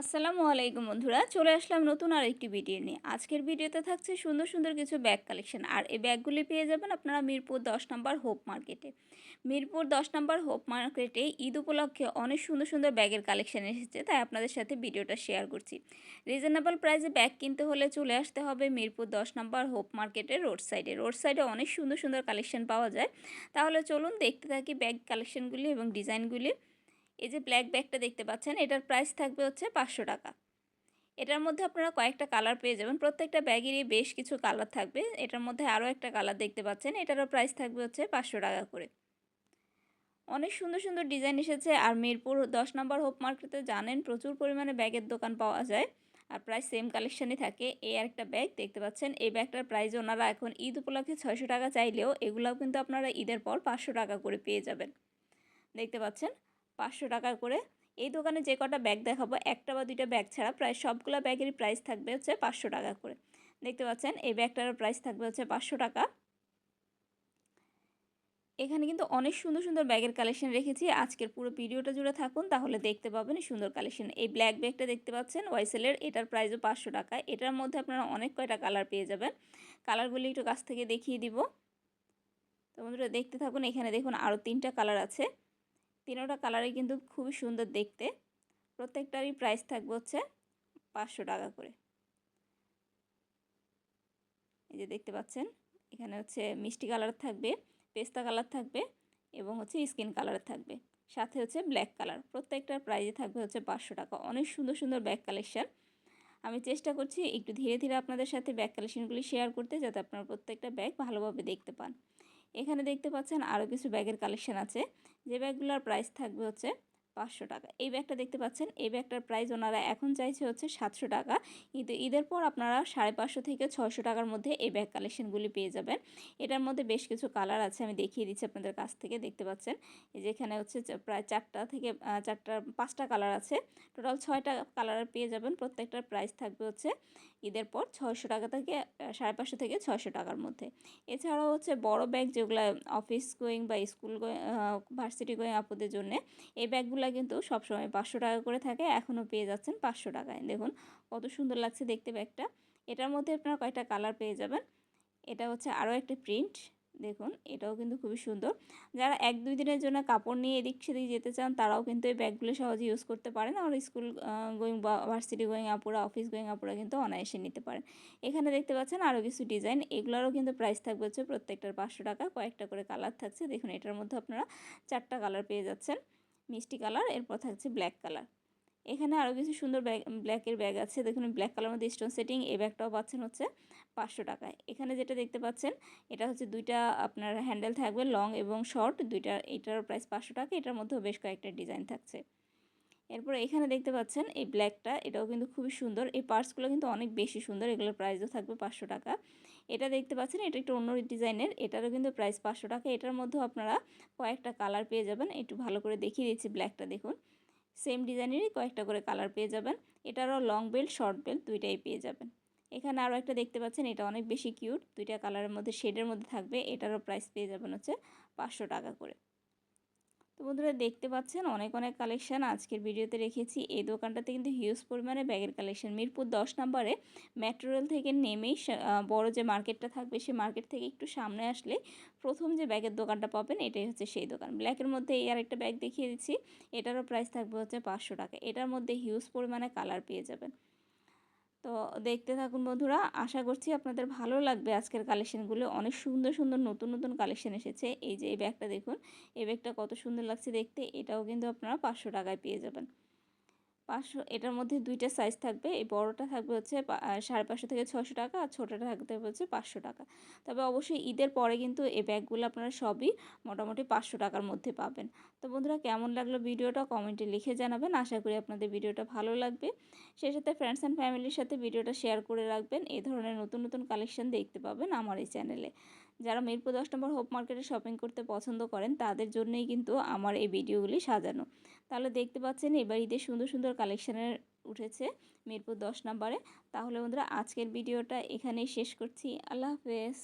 আসসালামু আলাইকুম বন্ধুরা, চলে আসলাম নতুন আর একটি ভিডিও নিয়ে। আজকের ভিডিওতে থাকছে সুন্দর সুন্দর কিছু ব্যাগ কালেকশন, আর এই ব্যাগগুলি পেয়ে যাবেন আপনারা মিরপুর দশ নম্বর হোপ মার্কেটে। মিরপুর দশ নম্বর হোপ মার্কেটে ঈদ উপলক্ষে অনেক সুন্দর সুন্দর ব্যাগের কালেকশন এসেছে, তাই আপনাদের সাথে ভিডিওটা শেয়ার করছি। রিজনেবল প্রাইসে ব্যাগ কিনতে হলে চলে আসতে হবে মিরপুর দশ নম্বর হোপ মার্কেটের রোড সাইডে। রোড সাইডে অনেক সুন্দর সুন্দর কালেকশন পাওয়া যায়। তাহলে চলুন দেখতে থাকি ব্যাগ কালেকশনগুলি এবং ডিজাইনগুলি। এই যে ব্ল্যাক ব্যাগটা দেখতে পাচ্ছেন, এটার প্রাইস থাকবে হচ্ছে পাঁচশো টাকা। এটার মধ্যে আপনারা কয়েকটা কালার পেয়ে যাবেন। প্রত্যেকটা ব্যাগেরই বেশ কিছু কালার থাকবে। এটার মধ্যে আরও একটা কালার দেখতে পাচ্ছেন, এটারও প্রাইস থাকবে হচ্ছে পাঁচশো টাকা করে। অনেক সুন্দর সুন্দর ডিজাইন এসেছে। আর মিরপুর দশ নম্বর হোপ মার্কেটে জানেন, প্রচুর পরিমাণে ব্যাগের দোকান পাওয়া যায়। আর প্রায় সেম কালেকশানই থাকে। এই একটা ব্যাগ দেখতে পাচ্ছেন, এই ব্যাগটার প্রাইস ওনারা এখন ঈদ উপলক্ষে ছয়শো টাকা চাইলেও এগুলোও কিন্তু আপনারা ঈদের পর পাঁচশো টাকা করে পেয়ে যাবেন। দেখতে পাচ্ছেন পাঁচশো টাকা করে। এই দোকানে যে কটা ব্যাগ দেখাবো, একটা বা দুইটা ব্যাগ ছাড়া প্রায় সবগুলো ব্যাগেরই প্রাইস থাকবে হচ্ছে পাঁচশো টাকা করে। দেখতে পাচ্ছেন, এই ব্যাগটারও প্রাইস থাকবে হচ্ছে পাঁচশো টাকা। এখানে কিন্তু অনেক সুন্দর সুন্দর ব্যাগের কালেকশন রেখেছি। আজকের পুরো ভিডিওটা জুড়ে থাকুন, তাহলে দেখতে পাবেন সুন্দর কালেকশন এই ব্ল্যাক ব্যাগটা দেখতে পাচ্ছেন ওয়াইসেলের এটার প্রাইসও পাঁচশো টাকা। এটার মধ্যে আপনারা অনেক কয়টা কালার পেয়ে যাবেন। কালারগুলি একটু কাছ থেকে দেখিয়ে দিব। তো বন্ধুরা দেখতে থাকুন, এখানে দেখুন আরও তিনটা কালার আছে। তিনোটা কালারই কিন্তু খুবই সুন্দর দেখতে। প্রত্যেকটারই প্রাইস থাকবে হচ্ছে পাঁচশো টাকা করে। এই যে দেখতে পাচ্ছেন, এখানে হচ্ছে মিষ্টি কালার থাকবে, পেস্তা কালার থাকবে এবং হচ্ছে স্কিন কালার থাকবে। সাথে হচ্ছে ব্ল্যাক কালার, প্রত্যেকটার প্রাইজে থাকবে হচ্ছে পাঁচশো টাকা। অনেক সুন্দর সুন্দর ব্যাগ কালেকশান আমি চেষ্টা করছি একটু ধীরে ধীরে আপনাদের সাথে ব্যাগ কালেকশানগুলি শেয়ার করতে, যাতে আপনারা প্রত্যেকটা ব্যাগ ভালোভাবে দেখতে পান। এখানে দেখতে পাচ্ছেন আরও কিছু ব্যাগের কালেকশন আছে। যে ব্যাগগুলোর প্রাইস থাকবে হচ্ছে পাঁচশো টাকা। এই ব্যাগটা দেখতে পাচ্ছেন, এই ব্যাগটার প্রাইস ওনারা এখন চাইছে হচ্ছে সাতশো টাকা। কিন্তু ঈদের পর আপনারা সাড়ে পাঁচশো থেকে ছয়শো টাকার মধ্যে এই ব্যাগ কালেকশনগুলি পেয়ে যাবেন। এটার মধ্যে বেশ কিছু কালার আছে, আমি দেখিয়ে দিচ্ছি আপনাদের কাছ থেকে, দেখতে পাচ্ছেন। এই যে এখানে হচ্ছে প্রায় চারটা থেকে চারটা, পাঁচটা কালার আছে। টোটাল ছয়টা কালার পেয়ে যাবেন, প্রত্যেকটার প্রাইস থাকবে হচ্ছে ঈদের পর ছয়শো টাকা থেকে সাড়ে পাঁচশো থেকে ছয়শো টাকার মধ্যে। এছাড়াও হচ্ছে বড় ব্যাগ যেগুলো অফিস গোয়িং বা স্কুল গোয়িং ভার্সিটি গোয়িং আপুদের জন্য, এই ব্যাগগুলো কিন্তু সবসময় পাঁচশো টাকা করে থাকে এখনও পেয়ে যাচ্ছেন পাঁচশো টাকায়। দেখুন, কত সুন্দর লাগছে দেখতে ব্যাগটা। এটার মধ্যে আপনারা কয়েকটা কালার পেয়ে যাবেন। এটা হচ্ছে আরও একটা প্রিন্ট। দেখুন, এটাও কিন্তু খুবই সুন্দর। যারা এক দুই দিনের জন্য কাপড় নিয়ে এদিক সেদিক যেতে চান, তারাও কিন্তু এই ব্যাগগুলো সহজে ইউজ করতে পারেন। আর স্কুল গোয়িং বা ভার্সিটি গোয়িং আপুরা অফিস গোয়িং আপুরা কিন্তু অনায়াসে নিতে পারেন। এখানে দেখতে পাচ্ছেন আরও কিছু ডিজাইন এগুলোরও কিন্তু প্রাইস থাকবে হচ্ছে প্রত্যেকটার পাঁচশো টাকা। কয়েকটা করে কালার থাকছে। দেখুন, এটার মধ্যে আপনারা চারটা কালার পেয়ে যাচ্ছেন। মিষ্টি কালার, এরপর থাকছে ব্ল্যাক কালার। এখানে আরও কিছু সুন্দর ব্যাগ ব্ল্যাকের ব্যাগ আছে। দেখুন ব্ল্যাক কালার মধ্যে স্টোন সেটিং এই ব্যাগটাও পাচ্ছেন হচ্ছে পাঁচশো টাকায়। এখানে যেটা দেখতে পাচ্ছেন, এটা হচ্ছে দুইটা আপনার হ্যান্ডেল থাকবে লং এবং শর্ট দুইটা, এটার প্রাইস পাঁচশো টাকা, এটার মধ্যেও বেশ কয়েকটা ডিজাইন থাকছে। এরপর এখানে দেখতে পাচ্ছেন, এই ব্ল্যাকটা এটাও কিন্তু খুবই সুন্দর। এই পার্টসগুলো কিন্তু অনেক বেশি সুন্দর, এগুলোর প্রাইসও থাকবে পাঁচশো টাকা। এটা দেখতে পাচ্ছেন, এটা একটু অন্য ডিজাইনের, এটারও কিন্তু প্রাইস পাঁচশো টাকা। এটার মধ্যেও আপনারা কয়েকটা কালার পেয়ে যাবেন। একটু ভালো করে দেখিয়ে দিচ্ছি ব্ল্যাকটা দেখুন। সেম ডিজাইনেরই কয়েকটা করে কালার পেয়ে যাবেন। এটারও লং বেল্ট, শর্ট বেল্ট দুইটাই পেয়ে যাবেন। এখানে আরও একটা দেখতে পাচ্ছেন, এটা অনেক বেশি কিউট। দুইটা কালারের মধ্যে, শেডের মধ্যে থাকবে। এটারও প্রাইস পেয়ে যাবেন হচ্ছে পাঁচশো টাকা করে। তো বন্ধুরা দেখতে পাচ্ছেন অনেক অনেক কালেকশান আজকের ভিডিওতে রেখেছি। এই দোকানটাতে কিন্তু হিউজ পরিমাণে ব্যাগের কালেকশান মিরপুর দশ নম্বরে মেট্রো রেল থেকে নেমেই বড় যে মার্কেটটা থাকবে সেই মার্কেট থেকে একটু সামনে আসলে প্রথম যে ব্যাগের দোকানটা পাবেন, এটাই হচ্ছে সেই দোকান। ব্ল্যাকের মধ্যে এই আর একটা ব্যাগ দেখিয়ে দিচ্ছি। এটারও প্রাইস থাকবে হচ্ছে পাঁচশো টাকা। এটার মধ্যে হিউজ পরিমাণে কালার পেয়ে যাবেন। তো দেখতে থাকুন বন্ধুরা, আশা করছি আপনাদের ভালো লাগবে। আজকের কালেকশানগুলো অনেক সুন্দর সুন্দর নতুন নতুন কালেকশান এসেছে। এই যে এই ব্যাগটা দেখুন, এই ব্যাগটা কত সুন্দর লাগছে দেখতে, এটাও কিন্তু আপনারা পাঁচশো টাকায় পেয়ে যাবেন। পাঁচশো, এটার মধ্যে দুইটা সাইজ থাকবে। এই বড়টা থাকবে হচ্ছে সাড়ে পাঁচশো থেকে ছশো টাকা আর ছোটোটা থাকতে হচ্ছে পাঁচশো টাকা। তবে অবশ্যই ঈদের পরে কিন্তু এই ব্যাগগুলো আপনারা সবই মোটামুটি পাঁচশো টাকার মধ্যে পাবেন। তো বন্ধুরা, কেমন লাগল ভিডিওটা কমেন্টে লিখে জানাবেন। আশা করি আপনাদের ভিডিওটা ভালো লাগবে। সেই সাথে ফ্রেন্ডস অ্যান্ড ফ্যামিলির সাথে ভিডিওটা শেয়ার করে রাখবেন। এই ধরনের নতুন নতুন কালেকশন দেখতে পাবেন আমার এই চ্যানেলে যারা মিরপুর দশ নম্বর হোপ মার্কেটে শপিং করতে পছন্দ করেন, তাদের জন্যই কিন্তু আমার এই ভিডিওগুলি সাজানো। তাহলে দেখতে পাচ্ছেন এবার ঈদের সুন্দর সুন্দর কালেকশানের উঠেছে মিরপুর দশ নম্বরে। তাহলে বন্ধুরা, আজকের ভিডিওটা এখানেই শেষ করছি। আল্লাহ হাফেজ।